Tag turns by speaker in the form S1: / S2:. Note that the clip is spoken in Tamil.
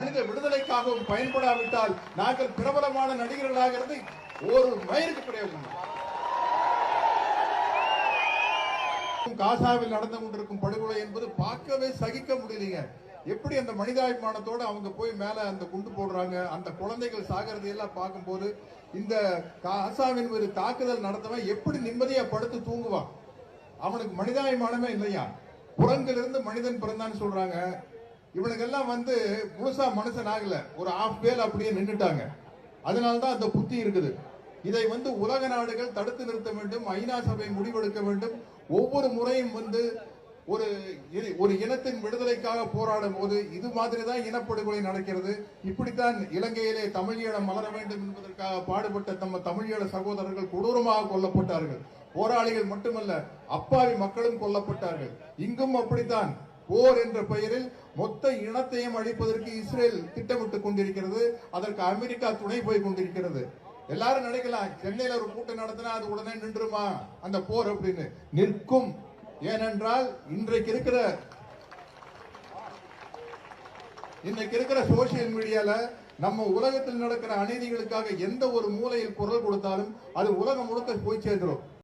S1: மனித விடுதலைக்காகவும் பயன்படாவிட்டால் நாங்கள் பிரபலமான நடிகர்களாகிறது ஒரு மயிருக்கு கிடையாது காசாவில் நடந்து கொண்டிருக்கும் படுகொலை என்பது பார்க்கவே சகிக்க முடியலைங்க. எப்படி அந்த மனிதாபிமானத்தோட அவங்க போய் மேல அந்த குண்டு போடுறாங்க அந்த குழந்தைகள் சாகிறதை எல்லாம் பார்க்கும்போது இந்த காசாவின் ஒரு தாக்குதல் நடத்தவன் எப்படி நிம்மதியா படுத்து தூங்குவான்? அவனுக்கு மனிதாபிமானமே இல்லையா? குரங்கிலிருந்து மனிதன் பிறந்தான்னு சொல்றாங்க. இவனுக்கெல்லாம் வந்து முழுசா மனுஷன் ஆகல. ஒரு ஆஃப் வேல் அப்படியே நின்றுட்டாங்க அதனால்தான் அந்த புத்தி இருக்குது. இதை வந்து உலக நாடுகள் தடுத்து நிறுத்த வேண்டும் ஐநா சபை முடிவெடுக்க வேண்டும். ஒவ்வொரு முறையும் வந்து ஒரு இ- ஒரு இனத்தின் விடுதலைக்காக போராடும் போது இது மாதிரி தான் இனப்படுகொலை நடக்கிறது. இப்படித்தான் இலங்கையிலே தமிழீழம் மலர வேண்டும் என்பதற்காக பாடுபட்ட நம்ம தமிழீழ சகோதரர்கள் கொடூரமாக கொல்லப்பட்டார்கள். போராளிகள் மட்டுமல்ல அப்பாவி மக்களும் கொல்லப்பட்டார்கள். இங்கும் அப்படித்தான். போர் என்ற பெயரில் மொத்த இனத்தையும் அழிப்பதற்கு இஸ்ரேல் திட்டமிட்டுக் கொண்டிருக்கிறது. அதற்கு அமெரிக்கா துணை போய் கொண்டிருக்கிறது. எல்லாரும் நினைக்கலாம் சென்னையில ஒரு கூட்டம் நடத்தினா அது உடனே நின்றுமா? அந்த போர் அப்படின்னு. நிற்கும். ஏனென்றால் இன்றைக்கு இருக்கிற இன்னைக்கு இருக்கிற சோசியல் மீடியால நம்ம உலகத்தில் நடக்கிற அநீதிகளுக்காக எந்த ஒரு மூலையில் குரல் கொடுத்தாலும் அது உலகம் முழுக்க போய் சேர்ந்துடும்